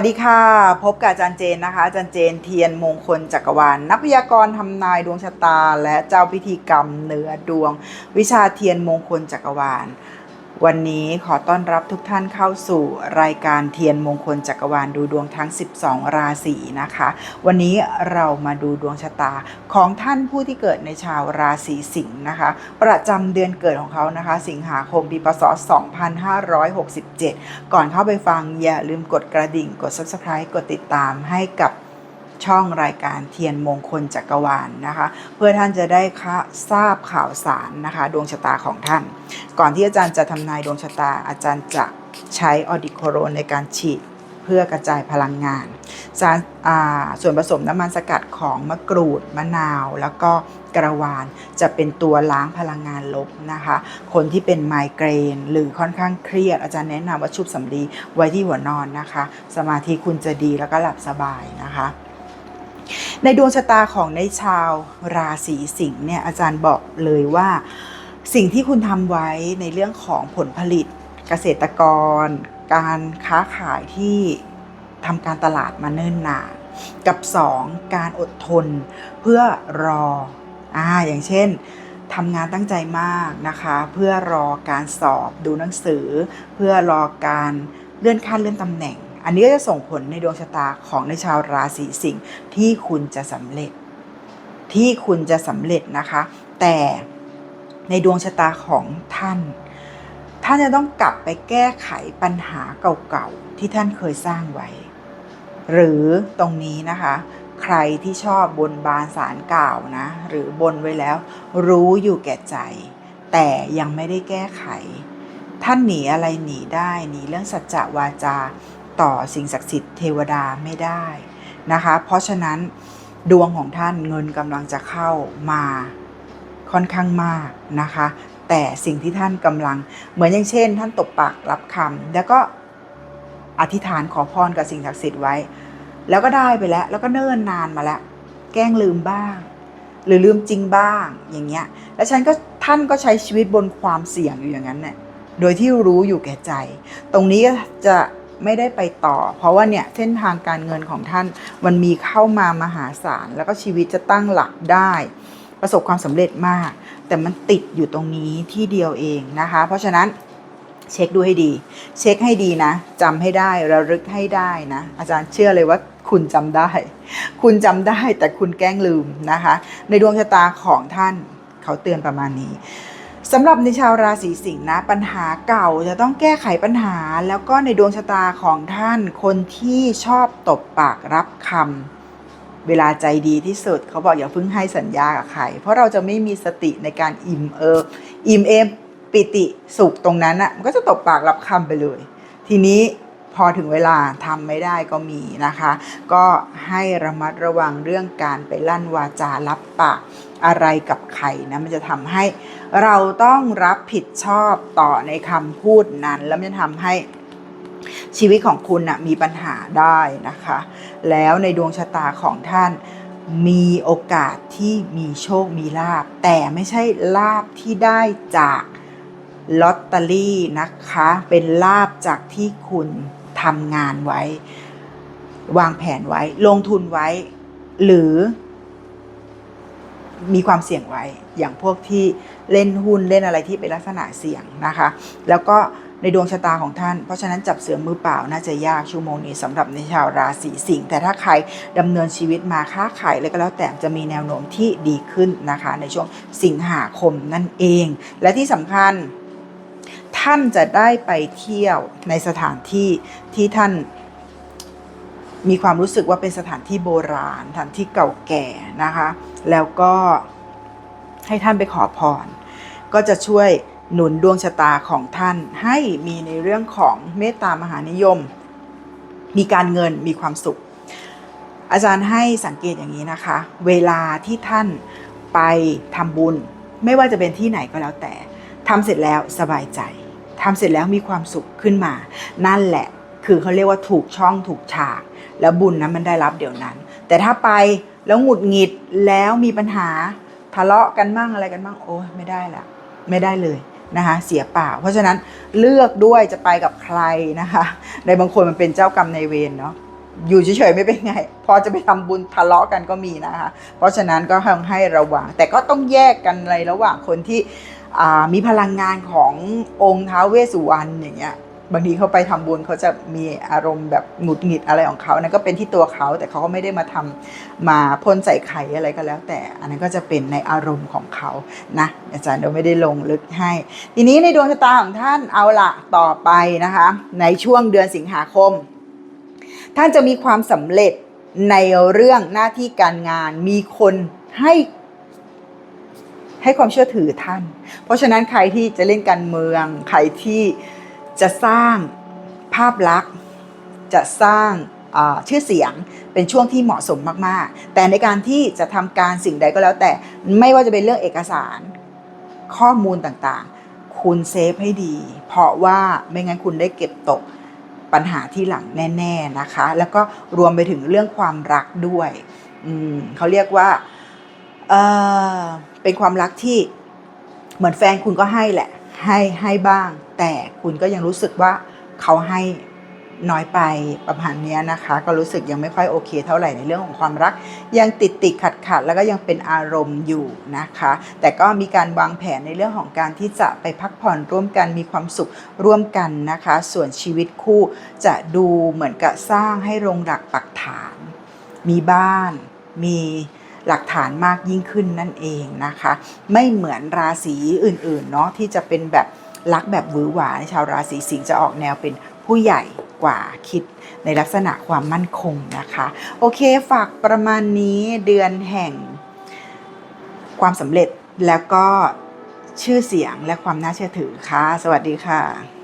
วัสดีค่ะ พบกับอาจารย์เจนนะคะอาจารย์เจนเทียนมงคลจักรวาลนักพยากรณ์ทำนายดวงชะตา และเจ้าพิธีกรรมเหนือดวง วิชาเทียนมงคลจักรวาล วันนี้ขอต้อนรับทุกท่านเข้าสู่รายการเทียนมงคลจักรวาลดูดวงทั้ง 12 ราศีนะคะ วันนี้เรามาดูดวงชะตาของท่านผู้ที่เกิดในชาวราศีสิงห์นะคะ ประจำเดือนเกิดของเขานะคะ สิงหาคมปีพศ 2567 ก่อนเข้าไปฟังอย่าลืมกดกระดิ่งกด Subscribe กดติดตามให้กับ ช่องรายการเทียนมงคลจักรวาลนะคะ เพื่อท่านจะได้ทราบข่าวสารนะคะ ดวงชะตาของท่าน ก่อนที่อาจารย์จะทำนายดวงชะตา อาจารย์จะใช้ออดิโคโรนในการฉีดเพื่อกระจายพลังงานสารอ่าส่วนผสมน้ำมันสกัดของมะกรูดมะนาว แล้วก็กระวานจะเป็นตัวล้างพลังงานลบนะคะ คนที่เป็นไมเกรน หรือค่อนข้างเครียด อาจารย์แนะนำว่าชุบสำลีไว้ที่หัวนอนนะคะ สมาธิคุณจะดีแล้วก็หลับสบายนะคะ ในดวงชะตาของในชาวราศีสิงห์เนี่ยอาจารย์บอกเลยว่าสิ่งที่คุณทำไว้ในเรื่องของผลผลิตเกษตรกร การค้าขายที่ทำการตลาดมาเนิ่นนานกับ 2 การอดทนเพื่อรออ่าอย่างเช่นทำงานตั้งใจมากนะคะ เพื่อรอการสอบดูหนังสือ เพื่อรอการเลื่อนขั้นเลื่อนตำแหน่ง อันนี้ก็จะส่งผลในดวงชะตาของในชาวราศีสิงห์ที่คุณจะสำเร็จ ที่คุณจะสำเร็จนะคะ แต่ในดวงชะตาของท่าน ท่านจะต้องกลับไปแก้ไขปัญหาเก่าๆที่ท่านเคยสร้างไว้ หรือตรงนี้นะคะ ใครที่ชอบบนบานสารกล่าวนะ หรือบนไว้แล้ว รู้อยู่แก่ใจ แต่ยังไม่ได้แก้ไข ท่านหนีอะไรหนีได้หนีเรื่องสัจจะวาจา ต่อสิ่งศักดิ์สิทธิ์เทวดาไม่ได้นะคะ เพราะฉะนั้นดวงของท่านเงินกำลังจะเข้ามาค่อนข้างมากนะคะ แต่สิ่งที่ท่านกำลังเหมือนอย่างเช่น ท่านตบปากรับคำแล้วก็อธิษฐานขอพรกับสิ่งศักดิ์สิทธิ์ไว้ แล้วก็ได้ไปแล้ว แล้วก็เนิ่นนานมาแล้ว แกล้งลืมบ้าง หรือลืมจริงบ้างอย่างเงี้ย แล้วฉันก็ท่านก็ใช้ชีวิตบนความเสี่ยงอยู่อย่างนั้นเนี่ยโดยที่รู้อยู่แก่ใจ ตรงนี้ก็จะ ไม่ได้ไปต่อ เพราะว่าเนี่ยเส้นทางการเงินของท่านมันมีเข้ามามหาศาลแล้วก็ชีวิตจะตั้งหลักได้ ประสบความสำเร็จมาก แต่มันติดอยู่ตรงนี้ที่เดียวเองนะคะ เพราะฉะนั้นเช็คดูให้ดี เช็คให้ดีนะจำให้ได้ระลึกให้ได้นะ อาจารย์เชื่อเลยว่าคุณจำได้ คุณจำได้แต่คุณแกล้งลืมนะคะ ในดวงชะตาของท่านเขาเตือนประมาณนี้ สำหรับในชาวราศีสิงห์นะปัญหาเก่าจะต้องแก้ไขปัญหา แล้วก็ในดวงชะตาของท่านคนที่ชอบตบปากรับคำเวลาใจดีที่สุด เขาบอกอย่าเพิ่งให้สัญญากับใครเพราะเราจะไม่มีสติในการอิ่มเอิบอิ่มเอมปิติสุขตรงนั้นอะมันก็จะตบปากรับคำไปเลย ทีนี้ พอถึงเวลาทำไม่ได้ก็มีนะคะ ก็ให้ระมัดระวังเรื่องการไปลั่นวาจารับปากอะไรกับใครนะมันจะทำให้เราต้องรับผิดชอบต่อในคำพูดนั้น แล้วมันจะทำให้ชีวิตของคุณนะมีปัญหาได้นะคะ แล้วในดวงชะตาของท่านมีโอกาสที่มีโชคมีลาบ แต่ไม่ใช่ลาบที่ได้จากลอตเตอรี่นะคะ เป็นลาบจากที่คุณ ทำงานไว้ วางแผนไว้ ลงทุนไว้ หรือ มีความเสี่ยงไว้ อย่างพวกที่เล่นหุ้นเล่นอะไรที่เป็นลักษณะเสี่ยงนะคะ แล้วก็ในดวงชะตาของท่าน เพราะฉะนั้นจับเสือมือเปล่าน่าจะยากชั่วโมงนี้สำหรับในชาวราศีสิงห์แต่ถ้าใครดำเนินชีวิตมาค้าขายอะไรก็แล้วแต่จะมีแนวโน้มที่ดีขึ้นนะคะ ในช่วงสิงหาคมนั่นเอง และที่สำคัญ ท่านจะได้ไปเที่ยวในสถานที่ที่ท่านมีความรู้สึกว่าเป็นสถานที่โบราณสถานที่เก่าแก่นะคะ แล้วก็ให้ท่านไปขอพร ก็จะช่วยหนุนดวงชะตาของท่านให้มีในเรื่องของเมตตามหานิยม มีการเงินมีความสุข อาจารย์ให้สังเกตอย่างนี้นะคะ เวลาที่ท่านไปทำบุญ ไม่ว่าจะเป็นที่ไหนก็แล้วแต่ทำเสร็จแล้วสบายใจ ทำเสร็จแล้วมีความสุขขึ้นมา นั่นแหละ คือเขาเรียกว่าถูกช่องถูกฉาก แล้วบุญนั้นมันได้รับเดี๋ยวนั้น แต่ถ้าไปแล้วหงุดหงิดแล้วมีปัญหาทะเลาะกันบ้างอะไรกันบ้างโอ้ยไม่ได้ละไม่ได้เลยนะคะเสียเปล่า เพราะฉะนั้นเลือกด้วยจะไปกับใครนะคะในบางคนมันเป็นเจ้ากรรมในายเวรเนาะอยู่เฉยๆไม่เป็นไง พอจะไปทำบุญทะเลาะกันก็มีนะคะ เพราะฉะนั้นก็ให้ให้ระวัง แต่ก็ต้องแยกกันในระหว่างคนที่ มีพลังงานขององค์ท้าวเวสสุวรรณอย่างเงี้ยบางทีเขาไปทำบุญเขาจะมีอารมณ์แบบหงุดหงิดอะไรของเขานั่นก็เป็นที่ตัวเขาแต่เขาก็ไม่ได้มาทำมาพ่นใส่ไข่อะไรก็แล้ว แต่อันนั้นก็จะเป็นในอารมณ์ของเขานะอาจารย์เราไม่ได้ลงลึกให้ ทีนี้ในดวงชะตาของท่านเอาละต่อไปนะคะ ในช่วงเดือนสิงหาคม ท่านจะมีความสำเร็จในเรื่องหน้าที่การงานมีคนให้ ให้ความเชื่อถือท่าน เพราะฉะนั้นใครที่จะเล่นการเมือง ใครที่จะสร้างภาพลักษณ์ จะสร้างชื่อเสียงเป็นช่วงที่เหมาะสมมากๆ แต่ในการที่จะทำการสิ่งใดก็แล้วแต่ไม่ว่าจะเป็นเรื่องเอกสารข้อมูลต่างๆ คุณเซฟให้ดี เพราะว่าไม่งั้นคุณได้เก็บตกปัญหาที่หลังแน่ ๆนะคะ แล้วก็รวมไปถึงเรื่องความรักด้วย เขาเรียกว่า เป็นความรักที่เหมือนแฟนคุณก็ให้แหละ ให้ให้บ้าง แต่คุณก็ยังรู้สึกว่าเขาให้น้อยไปประมาณนี้นะคะ ก็รู้สึกยังไม่ค่อยโอเค เท่าไหร่ในเรื่องของความรัก ยังติดติดขัดขัดแล้วก็ยังเป็นอารมณ์อยู่นะคะ แต่ก็มีการวางแผนในเรื่องของการที่จะไปพักผ่อนร่วมกันมีความสุขร่วมกันนะคะ ส่วนชีวิตคู่จะดูเหมือนกับสร้างให้ลงหลักปักฐาน มีบ้าน มี หลักฐานมากยิ่งขึ้นนั่นเองนะคะ ไม่เหมือนราศีอื่นๆเนาะที่จะเป็นแบบรักแบบหวือหวาชาวราศีสิงห์จะออกแนวเป็นผู้ใหญ่กว่าคิดในลักษณะความมั่นคงนะคะ โอเคฝากประมาณนี้เดือนแห่งความสำเร็จแล้วก็ชื่อเสียงและความน่าเชื่อถือค่ะ สวัสดีค่ะ